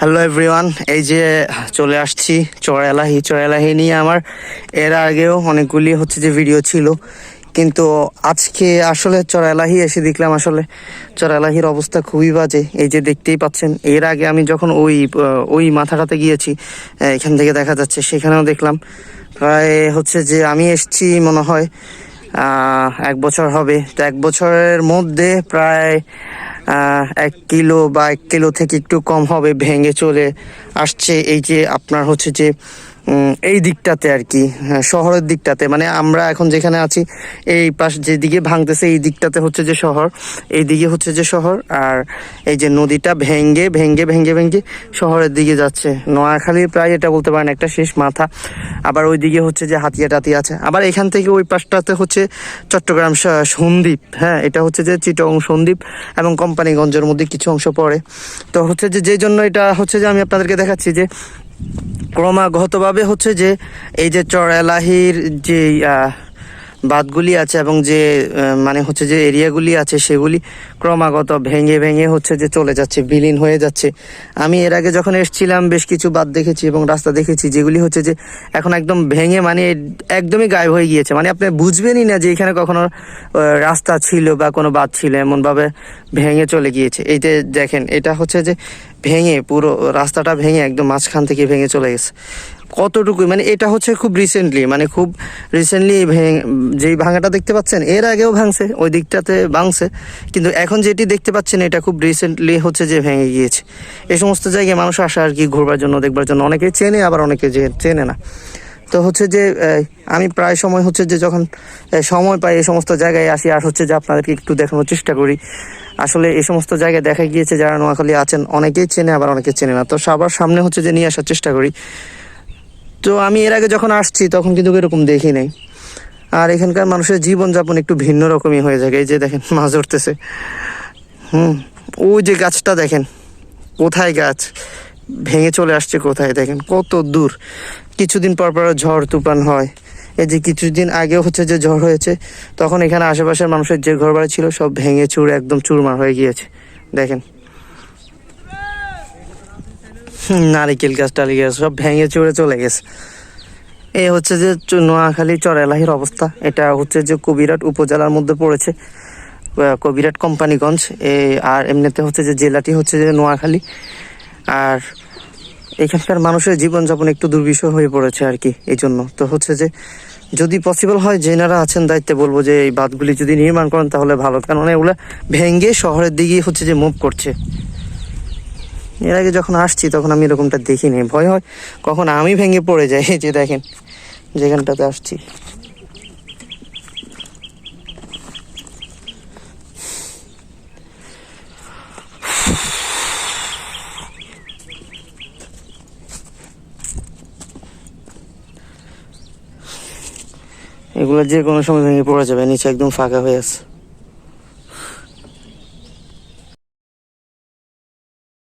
Hello everyone এই যে চলে আসছি চড়ালাহি চড়ালাহি নিয়ে আমার এর আগেও অনেকগুলি হচ্ছে যে ভিডিও ছিল। কিন্তু আজকে আসলে চড়ালাহি এসে দেখলাম আসলে চড়ালাহির অবস্থা খুবই বাজে। এই যে দেখতেই পাচ্ছেন, এর আগে আমি যখন ওই ওই মাথাটাতে গিয়েছি এখান থেকে দেখা যাচ্ছে, সেখানেও দেখলাম। প্রায় হচ্ছে যে আমি এসছি, মনে হয় এক বছর হবে। তো এক বছরের মধ্যে প্রায় এক কিলো বা এক কিলো থেকে একটু কম হবে, ভেঙে চলে আসছে। এই যে আপনার হচ্ছে যে এই দিকটাতে আর কি হ্যাঁ, শহরের দিকটাতে। মানে আমরা এখন যেখানে আছি এই পাশ যেদিকে ভাঙতেছে এই দিকটাতে হচ্ছে যে শহর। এই দিকে হচ্ছে যে শহর আর এই যে নদীটা ভেঙ্গে ভেঙ্গে ভেঙ্গে ভেঙ্গে শহরের দিকে যাচ্ছে। নোয়াখালীর প্রায় এটা বলতে পারেন একটা শেষ মাথা। আবার ওই দিকে হচ্ছে যে হাতিয়া টাতি আছে। আবার এখান থেকে ওই পাশটাতে হচ্ছে চট্টগ্রাম সন্দ্বীপ হ্যাঁ এটা হচ্ছে যে চিটং সন্দ্বীপ এবং কোম্পানিগঞ্জের মধ্যে কিছু অংশ পড়ে। তো হচ্ছে যে যে জন্য এটা হচ্ছে যে আমি আপনাদেরকে দেখাচ্ছি যে ক্রমাগতভাবে হচ্ছে যে এই যে চর এলাহির যে বাঁধগুলি আছে এবং যে মানে হচ্ছে যে এরিয়াগুলি আছে সেগুলি ক্রমাগত ভেঙে ভেঙে হচ্ছে যে চলে যাচ্ছে, বিলীন হয়ে যাচ্ছে। আমি এর আগে যখন এসেছিলাম, বেশ কিছু বাঁধ দেখেছি এবং রাস্তা দেখেছি যেগুলি হচ্ছে যে এখন একদম ভেঙে মানে একদমই গায়েব হয়ে গিয়েছে। মানে আপনি বুঝবেনই না যে এখানে কখনো রাস্তা ছিল বা কোনো বাঁধ ছিল, এমনভাবে ভেঙে চলে গিয়েছে। এই যে দেখেন, এটা হচ্ছে যে ভেঙে পুরো রাস্তাটা ভেঙে একদম মাঝখান থেকে ভেঙে চলে গেছে। কতটুকু মানে এটা হচ্ছে খুব রিসেন্টলি মানে খুব রিসেন্টলি যেই ভাঙাটা দেখতে পাচ্ছেন, এর আগেও ভাঙছে, ওই দিকটাতে ভাঙছে, কিন্তু এখন যেটি দেখতে পাচ্ছেন, এটা খুব রিসেন্টলি হচ্ছে যে ভেঙে গিয়েছে। এই সমস্ত জায়গায় মানুষ আসে আর কি ঘুরবার জন্য, দেখবার জন্য, অনেকে চেনে, আবার অনেকে যে চেনে না। তো হচ্ছে যে আমি প্রায় সময় হচ্ছে যে যখন সময় পাই এই সমস্ত জায়গায় আসি, আর হচ্ছে যে আপনাদেরকে একটু দেখানোর চেষ্টা করি। আসলে এই সমস্ত জায়গায় দেখা গিয়েছে, যারা নোয়াখালী আছেন, অনেকেই চেনে, আবার অনেকে চেনে না। তো সবার সামনে হচ্ছে যে নিয়ে আসার চেষ্টা করি। তো আমি এর আগে যখন আসছি, তখন কিন্তু এরকম দেখি নাই। আর এখানকার মানুষের জীবনযাপন একটু ভিন্ন রকমই হয়ে যায় এই যে দেখেন, মাছ ধরতেছে। হুম, ওই যে গাছটা দেখেন, কোথায় গাছ? ভেঙে চলে আসছে কোথায়? দেখেন, কত দূর। কিছুদিন পর পর ঝড়, তুফান হয়। এই যে কিছুদিন আগেও হচ্ছে যে ঝড় হয়েছে, তখন এখানে আশেপাশের মানুষের যে ঘর বাড়ি ছিল, সব ভেঙে চুর, একদম চুরমার হয়ে গিয়েছে। দেখেন নারিকেল গাছ টালি গাছ সব ভেঙে চড়ে চলে গেছে। এ হচ্ছে যে নোয়াখালী চরেলাহির অবস্থা। এটা হচ্ছে যে কবিরাট উপজেলার মধ্যে পড়েছে কবিরাট কোম্পানিগঞ্জ। এ, আর এমনিতে হচ্ছে যে জেলাটি হচ্ছে যে নোয়াখালী। আর এখানকার মানুষের জীবনযাপন একটু দুর্বিষহ হয়ে পড়েছে আর কি এই জন্য তো হচ্ছে যে যদি পসিবল হয়, যেনারা আছেন দায়িত্বে বলব যে এই বাঁধগুলি যদি নির্মাণ করেন, তাহলে ভালো। কারণ এগুলো ভেঙ্গে শহরের দিকেই হচ্ছে যে মুভ করছে। এর আগে যখন আসছি তখন আমি এরকমটা দেখিনি। ভয় হয় কখন আমি ভেঙে পড়ে যাই যে দেখেন, যেখানটাতে আসছি। এগুলো যে কোনো সময় ভেঙে পড়ে যাবে, নিচে একদম ফাঁকা হয়ে আছে।